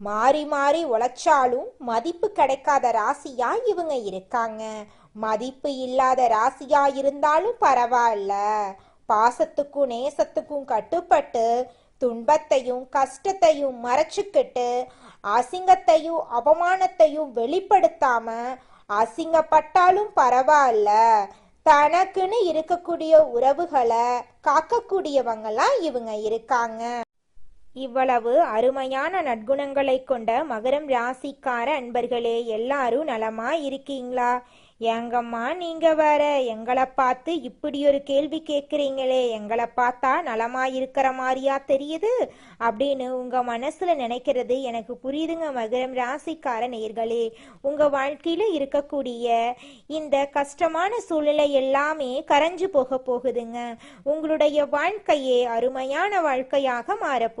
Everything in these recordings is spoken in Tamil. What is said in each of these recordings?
மாறி மாறி உழைச்சாலும் மதிப்பு கிடைக்காத ராசியா இவங்க இருக்காங்க. மதிப்பு இல்லாத ராசியா இருந்தாலும் பரவாயில்ல. பாசத்துக்கும் நேசத்துக்கும் கட்டுப்பட்டு துன்பத்தையும் கஷ்டத்தையும் மறைச்சுக்கிட்டு அசிங்கத்தையும் அவமானத்தையும் வெளிப்படுத்தாம அசிங்கப்பட்டாலும் பரவாயில்ல. தனக்குன்னு இருக்கக்கூடிய உறவுகளை காக்கக்கூடியவங்களாம் இவங்க இருக்காங்க. இவ்வளவு அருமையான நற்குணங்களை கொண்ட மகரம் ராசிக்கார அன்பர்களே எல்லாரும் நலமா இருக்கீங்களா ஏங்கம்மா நீங்க வேற? எங்களை பார்த்து இப்படி ஒரு கேள்வி கேட்குறீங்களே எங்களை பார்த்தா நலமா இருக்கிற மாதிரியா தெரியுது? அப்படின்னு உங்க மனசுல நினைக்கிறது எனக்கு புரியுதுங்க மகரம் ராசிக்கார நேர்களே. உங்க வாழ்க்கையில இருக்கக்கூடிய இந்த கஷ்டமான சூழ்நிலை எல்லாமே கரைஞ்சு போக போகுதுங்க. உங்களுடைய வாழ்க்கையே அருமையான வாழ்க்கையாக மாறப்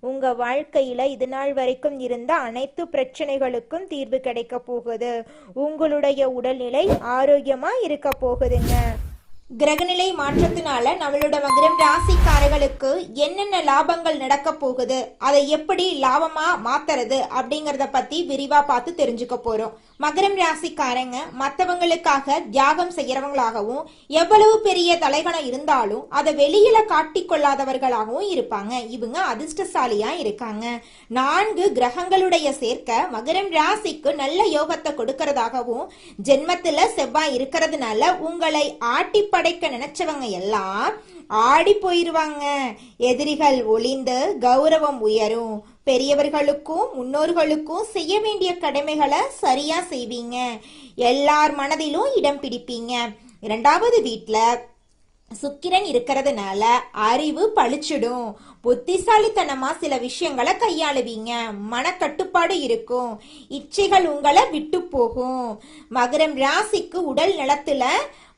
உங்க வாழ்க்கையில இது நாள் வரைக்கும் இருந்த அனைத்து பிரச்சனைகளுக்கும் தீர்வு கிடைக்க போகுது. உங்களுடைய உடல்நிலை ஆரோக்கியமா இருக்க போகுதுங்க. கிரகநிலை மாற்றத்தினால நம்மளோட மகரம் ராசிக்காரர்களுக்கு என்னென்ன லாபங்கள் நடக்க போகுது? அதை எப்படி லாபமா மாத்துறது அப்படிங்கறத பத்தி விரிவா பார்த்து தெரிஞ்சுக்க போறோம். மகரம் ராசிக்காரங்க மற்றவங்களுக்காக தியாகம் செய்யறவங்களாகவும் எவ்வளவு பெரிய தலைகணம் இருந்தாலும் அதை வெளியில காட்டிக்கொள்ளாதவர்களாகவும் இருப்பாங்க. இவங்க அதிர்ஷ்டசாலியா இருக்காங்க. நான்கு கிரகங்களுடைய சேர்க்க மகரம் ராசிக்கு நல்ல யோகத்தை கொடுக்கறதாகவும் ஜென்மத்துல செவ்வாய் இருக்கிறதுனால உங்களை ஆட்டி படைக்க நினைச்சவங்க எல்லாம் ஆடி போயிருவாங்க. எதிரிகள் ஒளிந்து கௌரவம் உயரும். பெரியவர்களுக்கும் முன்னோர்களுக்கும் செய்ய வேண்டிய கடமைகளை சரியா செய்வீங்க. எல்லார் மனதிலும் இடம் பிடிப்பீங்க. இரண்டாவது வீட்ல சுக்கிரன் இருக்கிறதுனால அறிவு பளிச்சிடும் புத்திசாலித்தனமா சில விஷயங்களை கையாளுவீங்க. மனக்கட்டுப்பாடு இருக்கும். இச்சைகள் உங்களை விட்டு போகும். மகரம் ராசிக்கு உடல் நலத்துல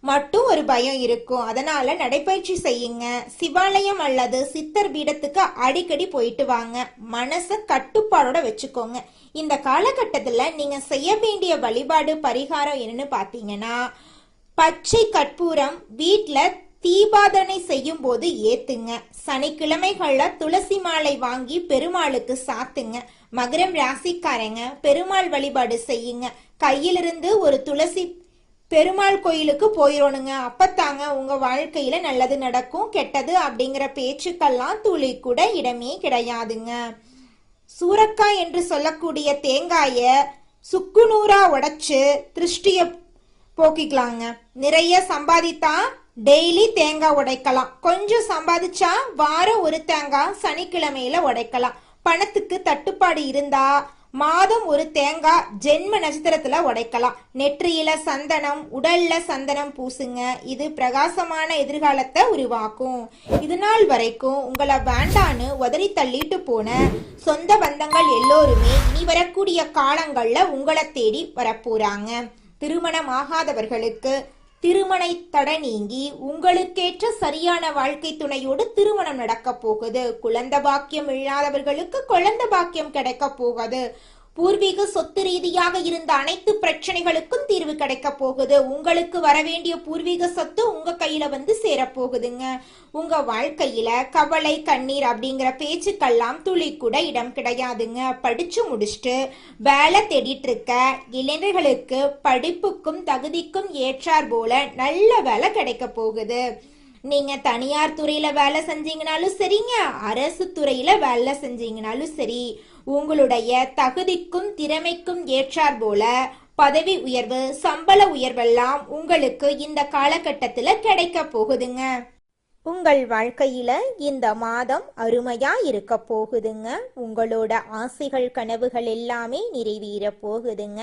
மட்டும் ஒரு பயம் இருக்கும். அதனால நடைப்பயிற்சி செய்யுங்க. சிவாலயம் அல்லது சித்தர் பீடத்துக்கு அடிக்கடி போயிட்டு வாங்க. மனசை கட்டுப்பாடோட வச்சுக்கோங்க. இந்த காலகட்டத்தில் நீங்க செய்ய வேண்டிய வழிபாடு பரிகாரம் என்னன்னு பாத்தீங்கன்னா பச்சை கற்பூரம் வீட்டில் தீபாதனை செய்யும் போது ஏத்துங்க. சனிக்கிழமைகள்ல துளசி மாலை வாங்கி பெருமாளுக்கு சாத்துங்க. மகரம் ராசிக்காரங்க பெருமாள் வழிபாடு செய்யுங்க. கையிலிருந்து ஒரு துளசி பெருமாள் கோயிலுக்கு போயிடணுங்க அப்பத்தாங்க உங்க வாழ்க்கையில நல்லது நடக்கும் கெட்டது அப்படிங்கிற பேச்சுக்கெல்லாம் துளி கூட இடமே கிடையாதுங்க. சூரக்காய் என்று சொல்லக்கூடிய தேங்காய சுக்குநூறா உடைச்சு திருஷ்டிய போக்கிக்கலாங்க. நிறைய சம்பாதித்தா டெய்லி தேங்காய் உடைக்கலாம். கொஞ்சம் சம்பாதிச்சா வாரம் ஒரு தேங்காய் சனிக்கிழமையில உடைக்கலாம். பணத்துக்கு தட்டுப்பாடு இருந்தா மாதம் ஒரு தேங்காய் ஜென்ம நட்சத்திரத்துல உடைக்கலாம். நெற்றியில சந்தனம் உடல்ல சந்தனம் பூசுங்க. இது பிரகாசமான எதிர்காலத்தை உருவாக்கும். இது நாள் வரைக்கும் உங்களை வேண்டான்னு உதறி தள்ளிட்டு போன சொந்த பந்தங்கள் எல்லோருமே இனி வரக்கூடிய காலங்கள்ல உங்களை தேடி வரப்போறாங்க. திருமணம் ஆகாதவர்களுக்கு திருமண தடை நீங்கி உங்களுக்கேற்ற சரியான வாழ்க்கை துணையோடு திருமணம் நடக்க போகுது. குழந்தை பாக்கியம் இல்லாதவர்களுக்கு குழந்தை பாக்கியம் கிடைக்க போகுது. பூர்வீக சொத்து ரீதியாக இருந்த அனைத்து பிரச்சனைகளுக்கும் தீர்வு கிடைக்க போகுது. உங்களுக்கு வரவேண்டிய பூர்வீக சொத்து உங்க கையில வந்து சேரப்போகுதுங்க. உங்க வாழ்க்கையில கவலை கண்ணீர் அப்படிங்கிற பேச்சுக்கெல்லாம் துளி கூட இடம் கிடையாதுங்க. படிச்சு முடிச்சுட்டு வேலை தேடிட்டு இருக்க இளைஞர்களுக்கு படிப்புக்கும் தகுதிக்கும் ஏற்றார் போல நல்ல வேலை கிடைக்க போகுது. நீங்க தனியார் துறையில வேலை செஞ்சீங்கனாலும் சரிங்க அரசு துறையில வேலை செஞ்சீங்கனாலும் சரி உங்களுடைய தகுதிக்கும் திறமைக்கும் ஏற்றார் போல பதவி உயர்வு சம்பள உயர்வெல்லாம் உங்களுக்கு இந்த காலகட்டத்துல கிடைக்க போகுதுங்க. உங்கள் வாழ்க்கையில இந்த மாதம் அருமையா இருக்க போகுதுங்க. உங்களோட ஆசைகள் கனவுகள் எல்லாமே நிறைவேற போகுதுங்க.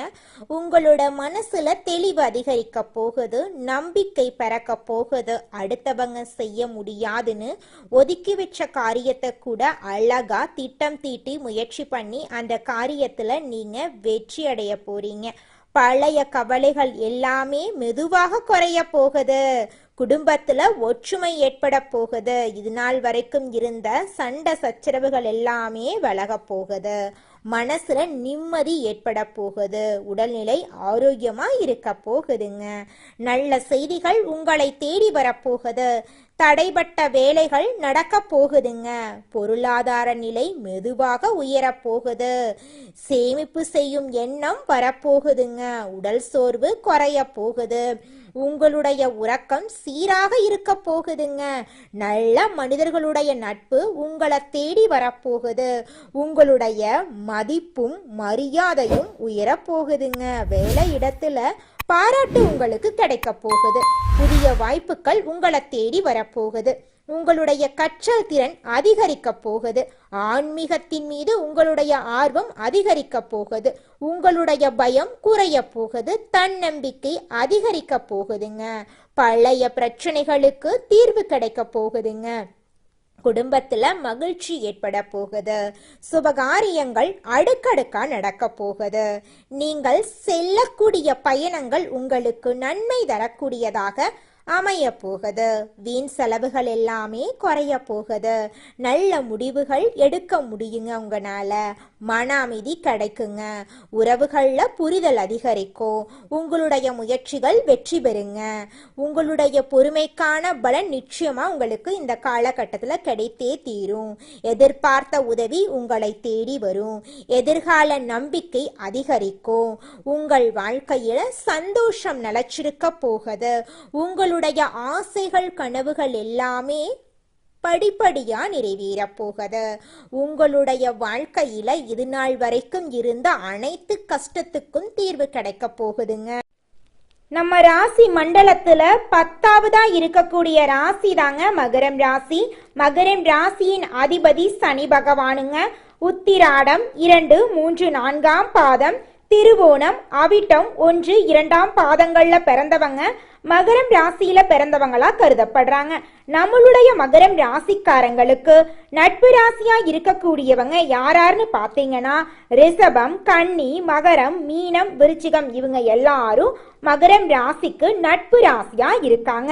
உங்களோட மனசுல தெளிவு அதிகரிக்க போகுது நம்பிக்கை பிறக்க போகுது. அடுத்தவங்க செய்ய முடியாதுன்னு ஒதுக்கி வச்ச காரியத்தை கூட அழகா திட்டம் தீட்டி முயற்சி பண்ணி அந்த காரியத்துல நீங்க வெற்றி அடைய போறீங்க. பழைய கவலைகள் எல்லாமே மெதுவாக குறைய போகுது. குடும்பத்துல ஒற்றுமை ஏற்பட போகுது. இது நாள் வரைக்கும் இருந்த சண்டை சச்சரவுகள் எல்லாமே விலக போகுது. மனசுல நிம்மதி ஏற்பட போகுது. உடல்நிலை ஆரோக்கியமா இருக்க போகுதுங்க. நல்ல செய்திகள் உங்களை தேடி வரப்போகுது தடைபட்ட வேலைகள் நடக்க போகுதுங்க. பொருளாதார நிலை மெதுவாக உயரப் போகுது. சேமிப்பு செய்யும் எண்ணம் வரப்போகுதுங்க உடல் சோர்வு குறைய போகுது. உங்களுடைய உறக்கம் சீராக இருக்க போகுதுங்க. நல்ல மனிதர்களுடைய நட்பு உங்களை தேடி வரப்போகுது. உங்களுடைய மதிப்பும் மரியாதையும் உயரப் போகுதுங்க. வேலை இடத்துல பாராட்டு உங்களுக்கு கிடைக்க போகுது. புதிய வாய்ப்புகள் உங்களை தேடி வரப்போகுது உங்களுடைய கற்றல் திறன் அதிகரிக்கப் போகுது. ஆன்மீகத்தின் மீது உங்களுடைய ஆர்வம் அதிகரிக்கப் போகுது. உங்களுடைய பயம் குறைய போகுது. தன்னம்பிக்கை அதிகரிக்க போகுதுங்க. பழைய பிரச்சனைகளுக்கு தீர்வு கிடைக்க போகுதுங்க. குடும்பத்துல மகிழ்ச்சி ஏற்பட போகுது. சுபகாரியங்கள் அடுக்கடுக்கா நடக்க போகுது. நீங்கள் செல்லக்கூடிய பயணங்கள் உங்களுக்கு நன்மை தரக்கூடியதாக அமைய போகுது வீண் செலவுகள் எல்லாமே குறைய போகுது நல்ல முடிவுகள் எடுக்க முடியுங்க உங்களால. மன அமைதி கிடைக்குங்க. உறவுகளில் புரிதல் அதிகரிக்கும். உங்களுடைய முயற்சிகள் வெற்றி பெறுங்க. உங்களுடைய பொறுமைக்கான பலன் நிச்சயமாக உங்களுக்கு இந்த காலகட்டத்தில் கிடைத்தே தீரும். எதிர்பார்த்த உதவி உங்களை தேடி வரும். எதிர்கால நம்பிக்கை அதிகரிக்கும். உங்கள் வாழ்க்கையில் சந்தோஷம் நிலச்சிருக்க போகுது. உங்களுடைய ஆசைகள் கனவுகள் எல்லாமே படிப்படியா நிறைவேறப் போகுது. உங்களுடைய வாழ்க்கையில இது நாள் வரைக்கும் இருந்த அனைத்து கஷ்டத்துக்கும் தீர்வு கிடைக்க போகுதுங்க. நம்ம ராசி மண்டலத்துல பத்தாவதா இருக்கக்கூடிய ராசி தாங்க மகரம் ராசி. மகரம் ராசியின் அதிபதி சனி பகவானுங்க. உத்திராடம் இரண்டு மூன்று நான்காம் பாதம். திருவோணம் அவிட்டம் ஒன்று இரண்டாம் பாதங்களில் பிறந்தவங்க மகரம் ராசியில பிறந்தவங்களா கருதப்படுறாங்க. நம்மளுடைய மகரம் ராசிக்காரங்களுக்கு நட்பு ராசியா இருக்கக்கூடியவங்க யாராருன்னு பாத்தீங்கன்னா ரிஷபம் கன்னி மகரம் மீனம் விருச்சிகம் இவங்க எல்லாரும் மகரம் ராசிக்கு நட்பு ராசியா இருக்காங்க.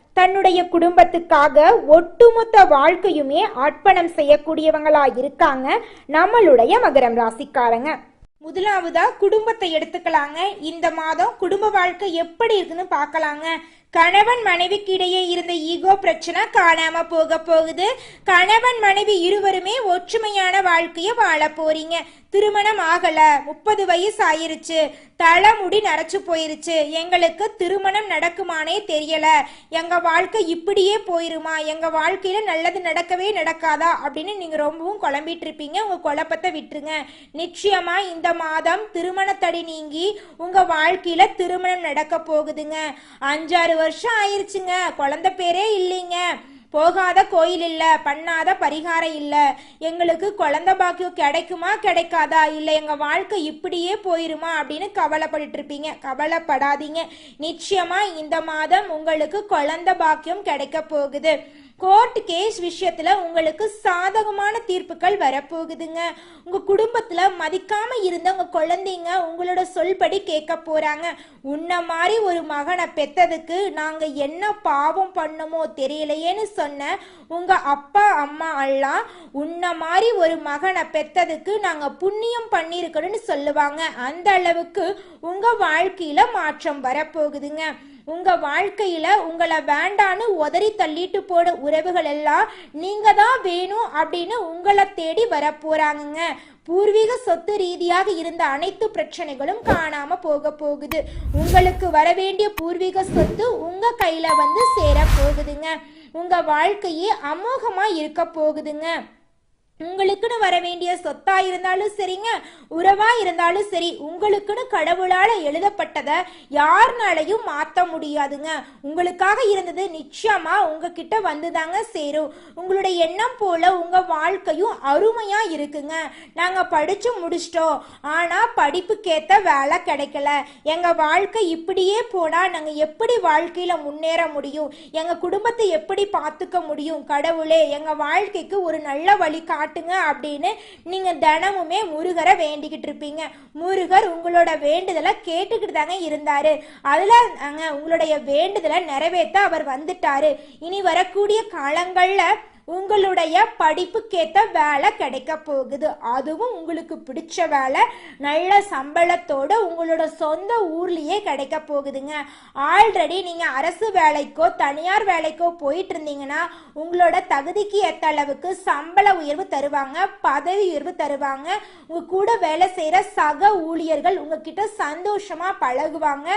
தன்னுடைய குடும்பத்துக்காக ஒட்டுமொத்த வாழ்க்கையுமே அர்ப்பணம் செய்யக்கூடியவங்களா இருக்காங்க. நம்மளுடைய மகரம் ராசிக்காரங்க. முதலாவதா குடும்பத்தை எடுத்துக்கலாங்க. இந்த மாதம் குடும்ப வாழ்க்கை எப்படி இருக்குன்னு பார்க்கலாங்க. கணவன் மனைவிக்கு இடையே இருந்த ஈகோ பிரச்சனை காணாம போக போகுது. கணவன் மனைவி இருவருமே ஒற்றுமையான வாழ்க்கைய வாழ போறீங்க. திருமணம் ஆகல. முப்பது வயசு ஆயிருச்சு தலைமுடி நரைச்சு போயிருச்சு. எங்களுக்கு திருமணம் நடக்குமானே தெரியல. எங்க வாழ்க்கை இப்படியே போயிருமா? எங்க வாழ்க்கையில நல்லது நடக்கவே நடக்காதா? அப்படின்னு நீங்க ரொம்பவும் குழம்பிட்டு இருப்பீங்க. உங்க குழப்பத்தை விட்டுருங்க. நிச்சயமா இந்த மாதம் திருமணத்தடி நீங்கி உங்க வாழ்க்கையில திருமணம் நடக்க போகுதுங்க. அஞ்சாறு வருஷம் ஆயிருச்சுங்க. குழந்தை பேரே இல்லைங்க. போகாத கோயில் இல்ல பண்ணாத பரிகாரம் இல்ல. எங்களுக்கு குழந்தை பாக்கியம் கிடைக்குமா கிடைக்காதா? இல்ல எங்க வாழ்க்கை இப்படியே போயிருமா அப்படின்னு கவலைப்பட்டு இருப்பீங்க. கவலைப்படாதீங்க. நிச்சயமா இந்த மாதம் உங்களுக்கு குழந்தை பாக்கியம் கிடைக்க போகுது. கோர்ட் கேஸ் விஷயத்துல உங்களுக்கு சாதகமான தீர்ப்புகள் வரப்போகுதுங்க. உங்க குடும்பத்துல மதிக்காம இருந்த உங்க குழந்தைங்க உங்களோட சொல்படி கேட்க போறாங்க. உன்ன மாதிரி ஒரு மகனை பெத்ததுக்கு நாங்க என்ன பாவம் பண்ணுமோ தெரியலையேன்னு சொன்ன உங்க அப்பா அம்மா எல்லாம் உன்ன மாதிரி ஒரு மகனை பெத்ததுக்கு நாங்க புண்ணியம் பண்ணியிருக்கணும்னு சொல்லுவாங்க. அந்த அளவுக்கு உங்க வாழ்க்கையில மாற்றம் வரப்போகுதுங்க. உங்க வாழ்க்கையில உங்களை வேண்டான்னு உதறி தள்ளிட்டு போன உறவுகள் எல்லாம் நீங்க தான் வேணும் அப்படின்னு உங்களை தேடி வர பூர்வீக சொத்து ரீதியாக இருந்த அனைத்து பிரச்சனைகளும் காணாம போக போகுது. உங்களுக்கு வர வேண்டிய பூர்வீக சொத்து உங்க கையில வந்து சேர போகுதுங்க. உங்க வாழ்க்கையே அமோகமா இருக்க போகுதுங்க. உங்களுக்குன்னு வர வேண்டிய சொத்தா இருந்தாலும் சரிங்க உறவா இருந்தாலும் சரி உங்களுக்குன்னு கடவுளால எழுதப்பட்டதை யாருனாலையும் மாத்த முடியாதுங்க. உங்களுக்காக இருந்தது நிச்சயமா உங்ககிட்ட வந்துதாங்க சேரும். உங்களுடைய எண்ணம் போல உங்க வாழ்க்கையும் அருமையா இருக்குங்க. நாங்க படிச்சு முடிச்சிட்டோம். ஆனா படிப்புக்கேத்த வேலை கிடைக்கல. எங்க வாழ்க்கை இப்படியே போனா நாங்க எப்படி வாழ்க்கையில முன்னேற முடியும்? எங்க குடும்பத்தை எப்படி பார்த்துக்க முடியும்? கடவுளே எங்க வாழ்க்கைக்கு ஒரு நல்ல வழி காட்டுங்க அப்படின்னு நீங்க தினமுமே முருகரை வேண்டிக்கிட்டு இருப்பீங்க. முருகர் உங்களோட வேண்டுதலை கேட்டுக்கிட்டு தாங்க இருந்தாரு. அதுல தாங்க உங்களுடைய வேண்டுதலை நிறைவேற்ற அவர் வந்துட்டாரு. இனி வரக்கூடிய காலங்கள்ல உங்களுடைய படிப்புக்கேத்த வேலை கிடைக்க போகுது. அதுவும் உங்களுக்கு பிடிச்ச வேலை. நல்ல சம்பளத்தோட உங்களோட சொந்த ஊர்லயே கிடைக்க போகுதுங்க. ஆல்ரெடி நீங்க அரசு வேலைக்கோ தனியார் வேலைக்கோ போயிட்டு இருந்தீங்கன்னா உங்களோட தகுதிக்கு ஏத்த அளவுக்கு சம்பள உயர்வு தருவாங்க பதவி உயர்வு தருவாங்க. உங்க கூட வேலை செய்யற சக ஊழியர்கள் உங்ககிட்ட சந்தோஷமா பழகுவாங்க.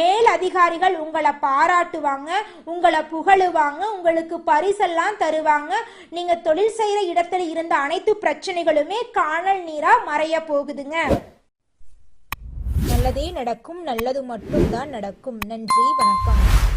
மேல் அதிகாரிகள் உங்களை பாராட்டுவாங்க உங்களை புகழுவாங்க உங்களுக்கு பரிசெல்லாம் தருவாங்க. நீங்க தொழில் செய்யற இடத்துல இருந்த அனைத்து பிரச்சனைகளுமே காணல் நீரா மறைய போகுதுங்க. நல்லதே நடக்கும் நல்லது மட்டும்தான் நடக்கும். நன்றி வணக்கம்.